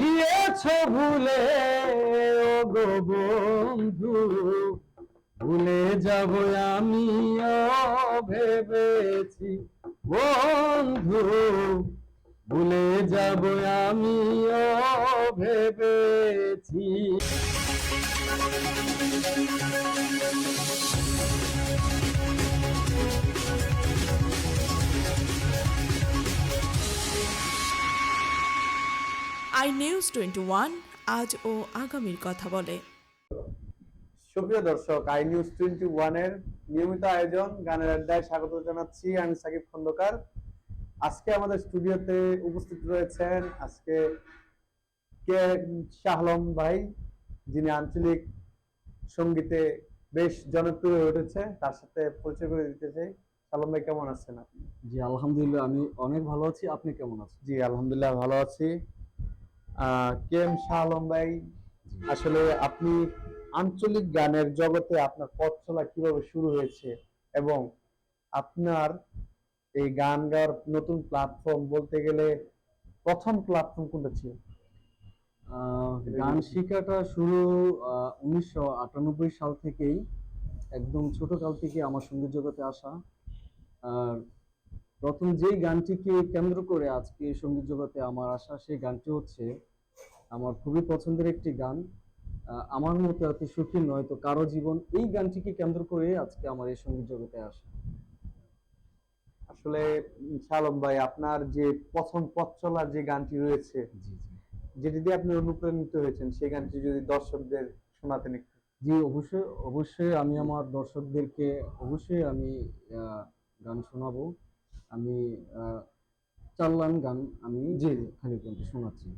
গিয়েছ ভুলে ও গো বন্ধু ভুলে যাব আমিও ভেবেছি। বন্ধু ভুলে যাব আমিও ভেবেছি। আই নিউজ টোয়েন্টি ওয়ান আজ ও আগামীর কথা বলে। সুপ্রিয় দর্শক আই নিউজ টোয়েন্টি ওয়ানের নিয়মিত আয়োজন গানের আড্ডায় স্বাগত জানাচ্ছি আমি সাকিব খন্দকার। আজকে আমাদের স্টুডিওতে উপস্থিত রয়েছেন আজকে কে শাহলম ভাই যিনি আঞ্চলিক সঙ্গীতে বেশ জনপ্রিয় হয়ে উঠেছে তার সাথে পরিচয় করে দিতে চাই। শালম ভাই কেমন আছেন আপনি? জি আলহামদুলিল্লাহ আমি অনেক ভালো আছি। আপনি কেমন আছেন? জি আলহামদুলিল্লাহ ভালো আছি। কে এম শাহ আলম ভাই? আসলে আপনি আঞ্চলিক গানের জগতে আপনার পথ চলা কীভাবে শুরু হয়েছে এবং আপনার এই গান গাওয়ার নতুন প্ল্যাটফর্ম বলতে গেলে প্রথম প্ল্যাটফর্ম কোনটা ছিল? গান শেখাটা শুরু উনিশশো আটানব্বই সাল থেকেই, একদম ছোট কাল থেকে আমার সংগীত জগতে আসা। আর প্রথম যেই গানটিকে কেন্দ্র করে আজকে সংগীত জগতে আমার আসা, সেই গানটি হচ্ছে আমার খুবই পছন্দের একটি গান। আমার মতো এত সুখী নয় তো কারও জীবন। এই গানটিকে কেন্দ্র করে আজকে আমার এই সংগীত জগতে আসা। আসলে আলম ভাই আপনার যে প্রথম পথ চলার যে গানটি রয়েছে যেটি দিয়ে আপনি অনুপ্রাণিত হয়েছেন সেই গানটি যদি দর্শকদের শোনাতেন একটু। জি অবশ্যই অবশ্যই আমি আমার দর্শকদেরকে অবশ্যই আমি গান শোনাবো। আমি চাল্লান গান আমি জি। খালি শোনাচ্ছি।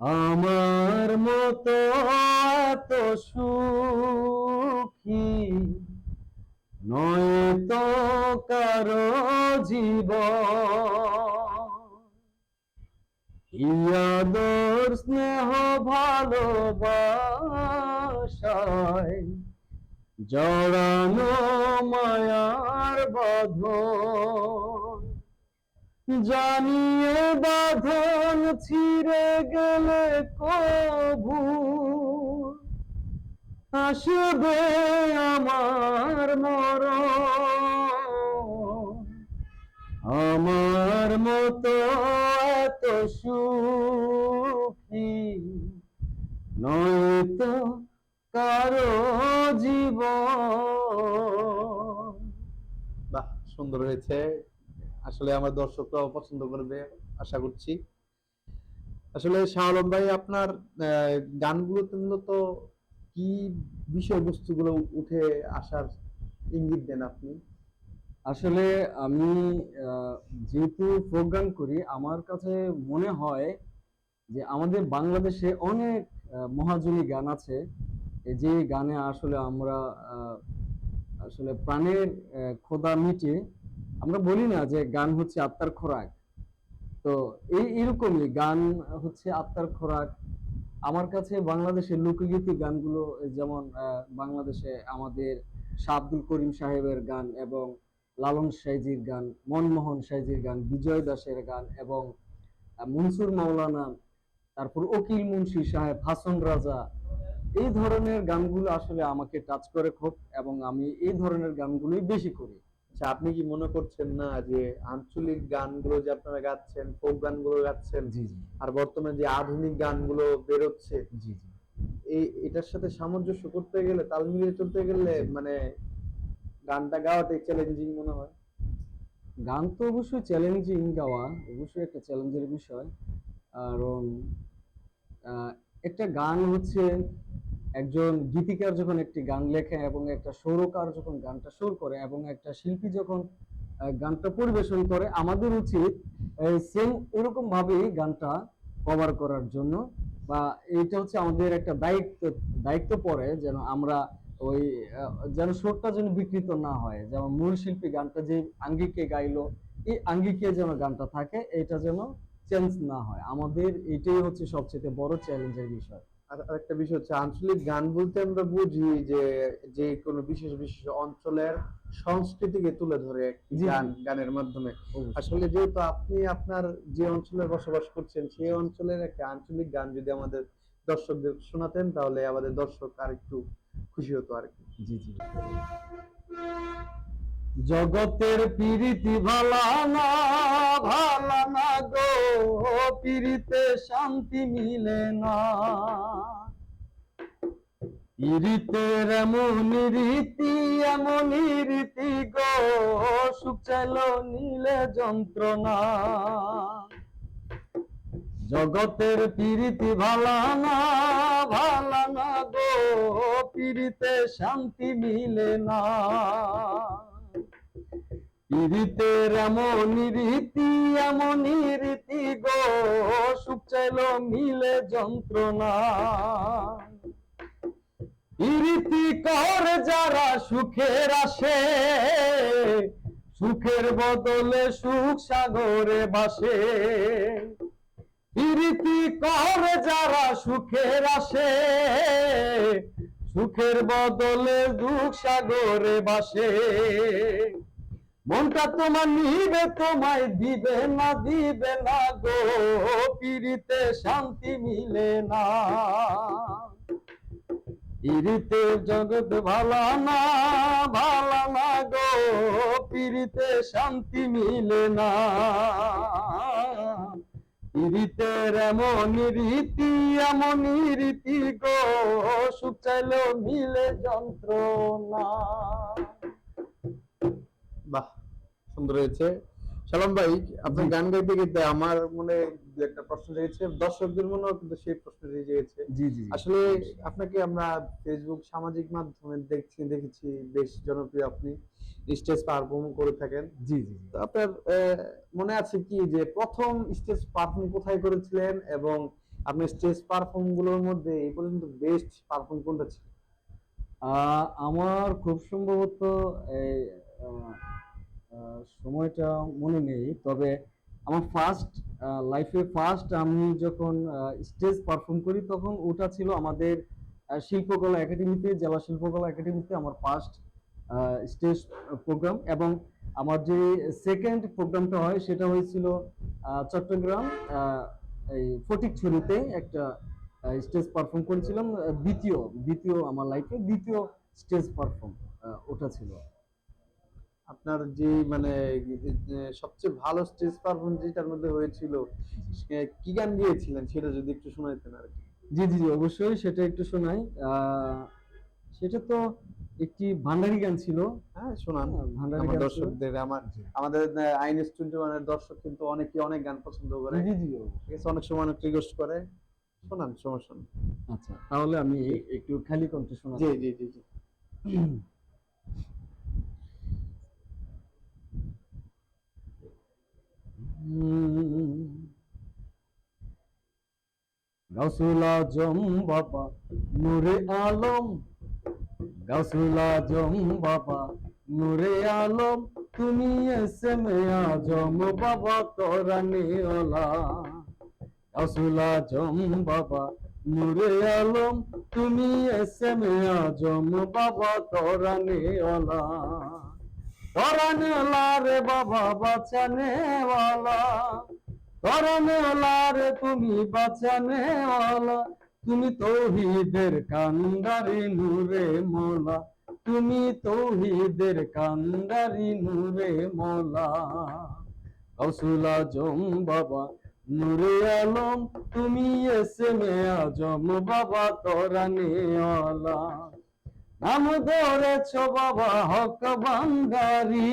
আমার মতো এত সুখী নয় তো কারও জীবন। ইয়াদর স্নেহ ভালোবাসায় জড়ানো মায়ার বাঁধন জানিয়ে বাঁধন ছিঁড়ে গেলে কবু। আসবে আমার মরণ। আমার মতো এত সুখী নয়তো কারও জীবন। বাহ, সুন্দর হয়েছে। আসলে আমার দর্শকরাও পছন্দ করবে, আশা করছি। আসলে শাহ আলম ভাই, আপনার গানগুলোতে মূলত কি বিষয়বস্তুগুলো উঠে আসার ইঙ্গিত দেন আপনি? আসলে আমি যেহেতু প্রোগ্রাম করি, আমার কাছে মনে হয় যে আমাদের বাংলাদেশে অনেক মহাজনী গান আছে। যে গানে আসলে আমরা আসলে প্রাণের খোদা মিটে আমরা বলি না যে গান হচ্ছে আত্মার খোরাক। তো এই এরকমই গান হচ্ছে আত্মার খোরাক। আমার কাছে বাংলাদেশের লোকগীতি গানগুলো, যেমন বাংলাদেশে আমাদের শাহ আব্দুল করিম সাহেবের গান এবং লালন সাইজির গান, মনমোহন সাইজির গান, বিজয় দাসের গান এবং মনসুর মাওলানা, তারপর অকিল মুন্সি সাহেব, হাসন রাজা, এই ধরনের গানগুলো আসলে আমাকে টাচ করে খুব এবং আমি এই ধরনের গানগুলোই বেশি করি। আচ্ছা আপনি কি মনে করছেন না যে আঞ্চলিক গানগুলো যে আপনারা গাচ্ছেন ফোক গানগুলো গাচ্ছেন জি জি। আর বর্তমানে যে আধুনিক গানগুলো বেরোচ্ছে জি জি। এই এটার সাথে সামঞ্জস্য করতে গেলে তাল মিলিয়ে চলতে গেলে মানে গানটা গাওয়াটাই চ্যালেঞ্জিং মনে হয়? গান তো অবশ্যই চ্যালেঞ্জিং গাওয়া অবশ্যই একটা চ্যালেঞ্জের বিষয়। কারণ একটা গান হচ্ছে একজন গীতিকার যখন একটি গান লেখে এবং একটা সৌরকার যখন গানটা সুর করে এবং একটা শিল্পী যখন গানটা পরিবেশন করে, আমাদের উচিত সেম এরকম ভাবেই গানটা কভার করার জন্য বা এটা হচ্ছে আমাদের একটা দায়িত্ব দায়িত্ব পড়ে যেন আমরা ওই যেন সুরটা যেন বিকৃত না হয়। যেমন মূল শিল্পী গানটা যে আঙ্গিকে গাইলো, এই আঙ্গিকে যেন গানটা থাকে, এটা যেন চেঞ্জ না হয়। আমাদের এটাই হচ্ছে সবচেয়ে বড় চ্যালেঞ্জের বিষয়। আর আরেকটা বিষয় হচ্ছে আঞ্চলিক গান বলতে আমরা বুঝি যে যে কোনো বিশেষ বিশেষ অঞ্চলের সংস্কৃতিকে তুলে ধরে। গান গানের মাধ্যমে। আসলে যেহেতু আপনি আপনার যে অঞ্চলে বসবাস করছেন সেই অঞ্চলের একটা আঞ্চলিক গান যদি আমাদের দর্শকদের শোনাতেন তাহলে আমাদের দর্শক আর একটু খুশি হতো আর কি। জি জি। জগতের পিরিতি ভালা না ভালা না গো পিরিতে শান্তি মিলে না। পিরিতের এমন রীতি এমন রীতি গো, সুখ চাইল নীলে যন্ত্রণা। জগতের পিরিতি ভালা না ভালা না গো পিরিতে শান্তি মিলে না। পিরিতের এমন রীতি এমন রীতি গো, সুখ চাইল মিলে যন্ত্রণা। পিরিতি কর যারা সুখের আসে, সুখের বদলে সুখ সাগরে বাসে প্রীতি কর যারা সুখের আসে, সুখের বদলে দুঃখ সাগরে বাসে মনটা তোমার নিবে, তোমায় দিবে না দিবে না গো। পিড়িতে শান্তি মিলে না। পিড়িতে জগৎ ভালা না ভালা না গো। পিড়িতে শান্তি মিলে না। রীতের এমন রীতি এমন রীতি গো। সুখ চাইলেও মিলে যন্ত্রণা। সুন্দর হয়েছে সালাম ভাই আপনি গান গাইতে গাইতে আমার মনে একটা প্রশ্ন জেগেছে। দর্শকদের মনেও কিন্তু সেই প্রশ্ন জেগেছে। জি জি আসলে আপনাকে আমরা ফেসবুক সামাজিক মাধ্যমে দেখছি দেখেছি বেশ জনপ্রিয় আপনি। স্টেজ পারফর্ম করে থাকেন। জি জি তো আপনার মনে আছে কি যে প্রথম স্টেজ পারফর্ম কোথায় করেছিলেন এবং আপনি স্টেজ পারফর্মগুলোর মধ্যে এই পর্যন্ত বেস্ট পারফর্ম কোনটা ছিল? আহ, আমার খুব সম্ভবত সময়টা মনে নেই, তবে আমার ফার্স্ট লাইফে ফার্স্ট আমি যখন স্টেজ পারফর্ম করি তখন ওটা ছিল আমাদের শিল্পকলা একাডেমিতে জেলা শিল্পকলা একাডেমিতে আমার ফার্স্ট স্টেজ প্রোগ্রাম এবং আমার যে সেকেন্ড প্রোগ্রামটা হয় সেটা হয়েছিল চট্টগ্রাম এই ফটিকছড়িতে একটা স্টেজ পারফর্ম করেছিলাম দ্বিতীয় দ্বিতীয় আমার লাইফে দ্বিতীয় স্টেজ পারফর্ম ওটা ছিল। আপনার যে মানে সবচেয়ে ভালো স্টেজ পারফর্ম যেটার মধ্যে হয়েছিল কি গান গিয়েছিলেন? সেটা যদি একটু শোনাইতেন আর কি। জি জি অবশ্যই সেটা একটু শোনাই। সেটা তো একটি ভান্ডারি গান ছিল। হ্যাঁ শোনান। হ্যাঁ, ভান্ডারি গান দর্শকদের আমার আমাদের আইন টোয়েন্টি ওয়ানের দর্শক কিন্তু অনেকে অনেক গান পছন্দ করে। জি জি জি ঠিক আছে অনেক সময় অনেক রিকোয়েস্ট করে। শোনান সমস্যা আচ্ছা তাহলে আমি একটু খালি কণ্ঠে শোনাই জি জি জি জি। গাউসুল আজম বাবা, নূরে আলম। গাউসুল আজম বাবা, নূরে আলম। তুমি এসে মে আজম বাবা, তোরা নিওলা গাউসুল আজম বাবা, নূরে আলম। তুমি এসে মে আজম বাবা, তোরা নিওলা তোরা নিওলা রে বাবা বাঁচানে করনে রে তুমি বাঁচানে তুমি তৌহিদের কান্দারি নূরে মোলা। তুমি তৌহিদের কান্দারি নূরে মোলা। গৌসুল আজম বাবা, নূরে আলম, তুমি এসে মে আজম বাবা তোরা নেওয়ালা নাম ধরেছ বাবা হক বান্দারি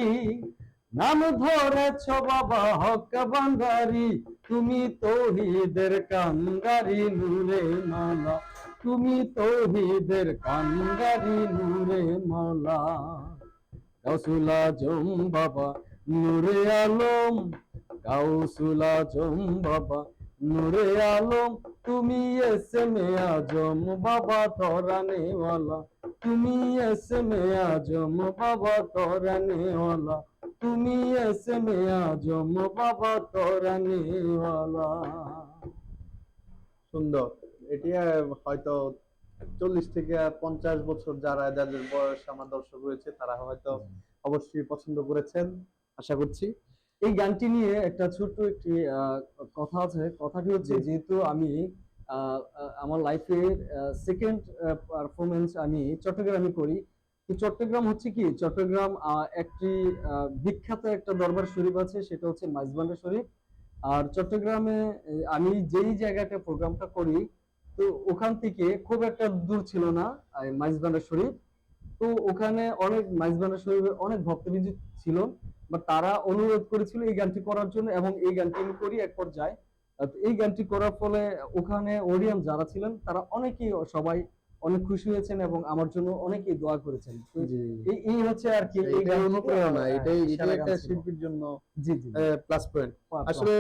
নাম ধরেছ বাবা হক বান্দারি তুমি তৌহিদের কান্দারি নূরে মালা। তুমি তৌহিদের কান্দারি নূরে মালা। গাউসুল আজম বাবা নূরে আলম। গাউসুল আজম বাবা নূরে আলম তুমি এসে মে আজম বাবা তরানেওয়ালা তুমি এসে মে আজম বাবা তরানেওয়ালা তুমি এসে মে আজম বাবা তরানেওয়ালা সুন্দর। এটি হয়তো চল্লিশ থেকে পঞ্চাশ বছর যারা যাদের বয়স আমার দর্শক রয়েছে তারা হয়তো অবশ্যই পছন্দ করেছেন। আশা করছি এই গানটি নিয়ে একটা ছোট্ট একটি কথা আছে। কথাটি হচ্ছে যেহেতু আমি আমার লাইফের সেকেন্ড পারফরমেন্স আমি চট্টগ্রামে করি। তো চট্টগ্রাম হচ্ছে কি? চট্টগ্রাম একটি বিখ্যাত একটা দরবার শরীফ আছে সেটা হচ্ছে মাইজবান্ডা শরীফ। আর চট্টগ্রামে আমি যেই জায়গাটা প্রোগ্রামটা করি তো ওখান থেকে খুব একটা দূর ছিল না মাইজবান্ডা শরীফ। তো ওখানে অনেক মাইজবান্ডা শরীফের অনেক ভক্তবৃন্দ ছিল। বা তারা অনুরোধ করেছিল এই গানটি করার জন্য এবং এই গানটি আমি করি এক পর্যায়ে। এই গানটি করার ফলে ওখানে অডিয়েন্স যারা ছিলেন তারা অনেকেই সবাই অনেক খুশি হয়েছেন এবং আমার জন্য অনেকেই দোয়া করেছেন। এই এই হচ্ছে আর কি অনুপ্রেরণা এটাই সেরা এটাই একটা শিল্পীর জন্য জি জি। প্লাস পয়েন্ট আসলে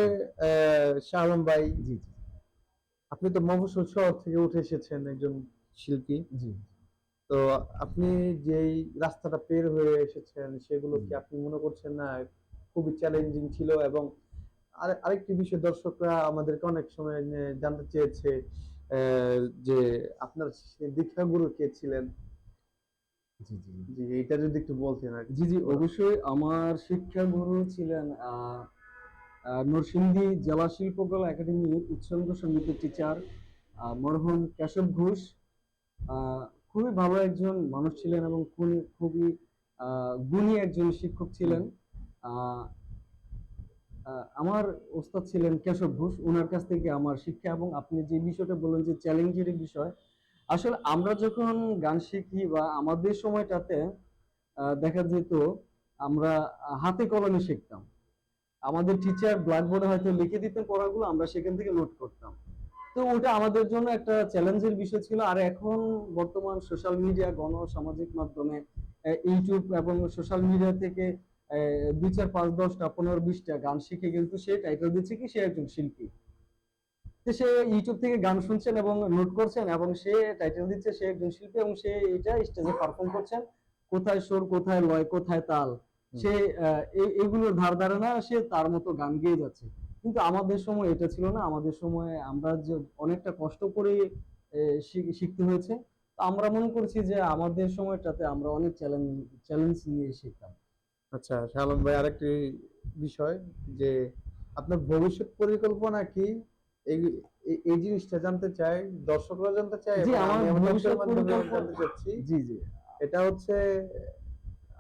ভাই জি জি। আপনি তো মফস্বল শহর থেকে উঠে এসেছেন একজন শিল্পী। জি। তো আপনি যেই রাস্তাটা পের হয়ে এসেছেন সেগুলো কি আপনি মনে করছেন না খুবই চ্যালেঞ্জিং ছিল? এবং আর- আরেকটি বিষয় দর্শকরা আমাদেরকে অনেক সময় জানতে চেয়েছে যে আপনার দীক্ষাগুরু কে ছিলেন? জি জি। জি এইটা যদি একটু বলতেন আর জি জি অবশ্যই। আমার শিক্ষা গুরু ছিলেন নরসিংদী জেলা শিল্পকলা একাডেমি উচ্চাঙ্গ সঙ্গীতের টিচার মরহুম কেশব ঘোষ। খুবই ভালো একজন মানুষ ছিলেন এবং খুবই গুণী একজন শিক্ষক ছিলেন। আমার ওস্তাদ ছিলেন কেশব ঘোষ। ওনার কাছ থেকে আমার শিক্ষা এবং আপনি যে বিষয়টা বললেন যে চ্যালেঞ্জের বিষয়, আসলে আমরা যখন গান শিখি বা আমাদের সময়টাতে দেখা যেত আমরা হাতে কলমে শিখতাম। আমাদের টিচার ব্ল্যাকবোর্ডে হয়তো লিখে দিতেন পড়াগুলো, আমরা সেখান থেকে নোট করতাম। তো ওটা আমাদের জন্য একটা চ্যালেঞ্জের বিষয় ছিল। আর এখন বর্তমান সোশ্যাল মিডিয়া গণ সামাজিক মাধ্যমে ইউটিউব এবং সোশ্যাল মিডিয়া থেকে দুই চার পাঁচ দশটা পনেরো বিশটা গান শিখে কিন্তু সে টাইটেল দিচ্ছে কি সে একজন শিল্পী। তো সে ইউটিউব থেকে গান শুনছেন এবং নোট করছেন এবং সে টাইটেল দিচ্ছে সে একজন শিল্পী এবং সে এটা স্টেজে পারফর্ম করছেন। কোথায় সুর কোথায় লয় কোথায় তাল সে এগুলোর ধার ধারে না সে তার মতো গান গেয়ে যাচ্ছে। কিন্তু আমাদের সময় এটা ছিল না। আমাদের সময় আমরা যে অনেকটা কষ্ট করে শিখতে হয়েছে। আমরা মনে করছি যে আমাদের সময়টাতে আমরা অনেক চ্যালেঞ্জ চ্যালেঞ্জ নিয়ে শিখতাম। আচ্ছা শাহ আলম ভাই আরেকটি বিষয় যে আপনার ভবিষ্যৎ পরিকল্পনা কি? এই এই- এই জিনিসটা জানতে চাই দর্শকরা জানতে চাই জি, আমার ভবিষ্যৎ পরিকল্পনা- জানতে চাচ্ছি। জি জি। এটা হচ্ছে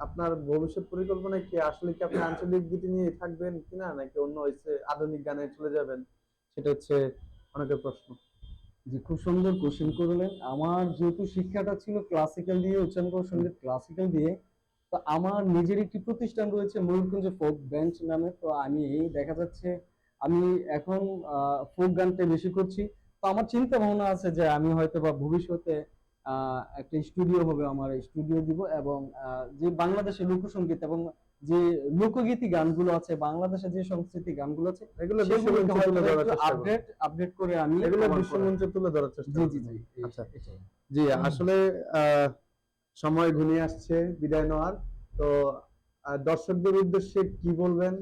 আপনার ভবিষ্যৎ পরিকল্পনা কি আসলে কি আপনি আঞ্চলিক গীতি নিয়ে থাকবেন কিনা, নাকি অন্য হচ্ছে আধুনিক গানে চলে যাবেন? সেটা হচ্ছে অনেকের প্রশ্ন। জি, খুব সুন্দর কোশ্চেন করলেন। আমার যেহেতু শিক্ষাটা ছিল ক্লাসিক্যাল দিয়ে উচ্চাঙ্গ সংগীত ক্লাসিক্যাল দিয়ে, তো আমার নিজের একটি প্রতিষ্ঠান রয়েছে ময়ূরকুঞ্জ ফোক বেঞ্চ নামে। তো আমি দেখা যাচ্ছে আমি এখন ফোক গানটা বেশি করছি। তো আমার চিন্তা ভাবনা আছে যে আমি হয়তো বা ভবিষ্যতে একটা স্টুডিও হবে আমার স্টুডিও দিব এবং যে বাংলাদেশের লোকসঙ্গীত এবং যে লোকগীতি গানগুলো আছে বাংলাদেশের যে সংস্কৃতি গানগুলো আছে এগুলো। আপডেট আপডেট করে আমি এগুলো বিশ্বমঞ্চে তুলে ধরার চেষ্টা জি জি জি আচ্ছা। জি আসলে আহ, সময় ঘনিয়ে আসছে বিদায় নেওয়ার তো দর্শকদের উদ্দেশ্যে কি বলবেন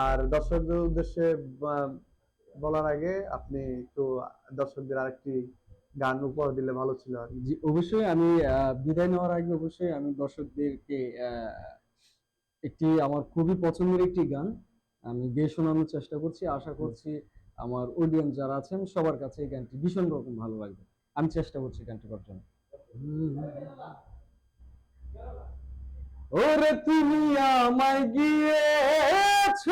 আর দর্শকদের উদ্দেশ্যে বলার আগে আপনি একটু দর্শকদের আরেকটি গান উপহার দিলে ভালো ছিল আর। জি, অবশ্যই আমি বিদায় নেওয়ার আগে অবশ্যই আমি দর্শকদেরকে একটি আমার খুবই পছন্দের একটি গান আমি গেয়ে শোনানোর চেষ্টা করছি। আশা করছি আমার অডিয়েন্স যারা আছেন সবার কাছে এই গানটি ভীষণ রকম ভালো লাগবে। আমি চেষ্টা করছি গানটি করার জন্য। ওরে তুমি আমায় গিয়েছ।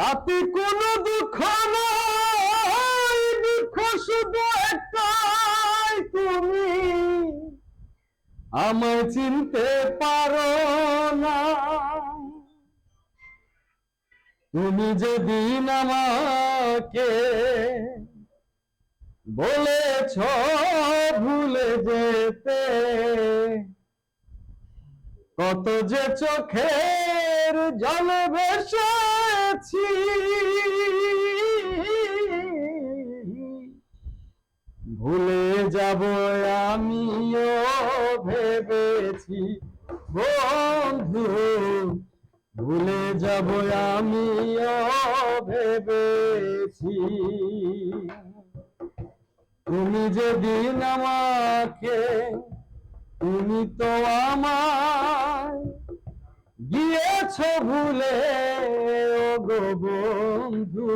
তাতে কোনো দুঃখ নয় দুঃখ শুধু একটাই তুমি। আমায় চিনতে পারো না। তুমি যেদিন আমাকে বলেছ ভুলে যেতে কত যে চোখের জল ভেসেছি। ভুলে যাব আমিও ভেবেছি, বন্ধু, ভুলে যাব আমিও ভেবেছি। তুমি যেদিন আমাকে তুমি তো আমায় গিয়েছ ভুলে ও গো বন্ধু।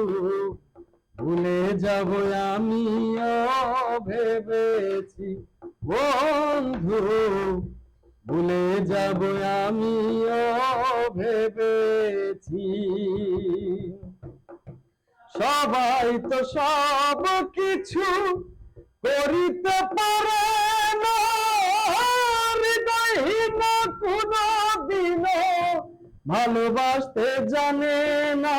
ভুলে যাব আমিও ভেবেছি, বন্ধু। ভুলে যাব আমিও ভেবেছি। সবাই তো সব কিছু করিতে পারে না। হৃদয়হীন কোনো দিনও ভালোবাসতে জানে না।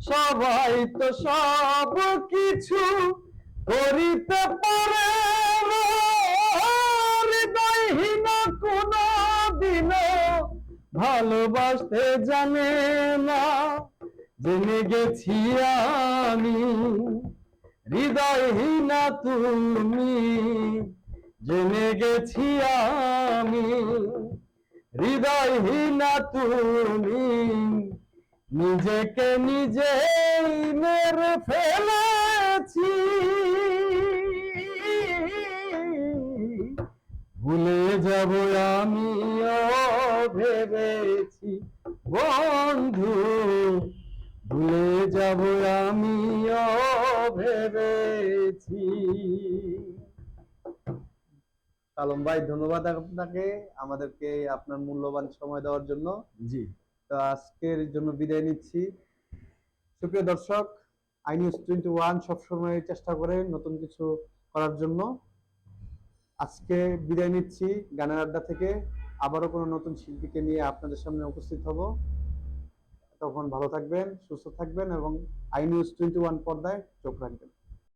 সবাই তো সব কিছু করিতে পারে ভালোবাসতে জানে না। জেনে গেছি আমি, হৃদয়হীনা তুমি। জেনে গেছি আমি। হৃদয়হীনা তুমি নিজেকে নিজেই মেরে ফেলেছি। ভুলে যাব আমিও ভেবেছি বন্ধু। ভুলে যাব আমিও ভেবেছি। আলম ভাই ধন্যবাদ আপনাকে আমাদেরকে আপনার মূল্যবান সময় দেওয়ার জন্য। জি। তো আজকের জন্য বিদায় নিচ্ছি। সুপ্রিয় দর্শক আই নিউজ টোয়েন্টি ওয়ান সবসময় চেষ্টা করে নতুন কিছু করার জন্য। আজকে বিদায় নিচ্ছি গানের আড্ডা থেকে। আবারও কোনো নতুন শিল্পীকে নিয়ে আপনাদের সামনে উপস্থিত হব। তখন ভালো থাকবেন সুস্থ থাকবেন এবং আই নিউজ টোয়েন্টি ওয়ান পর্দায় চোখ রাখবেন।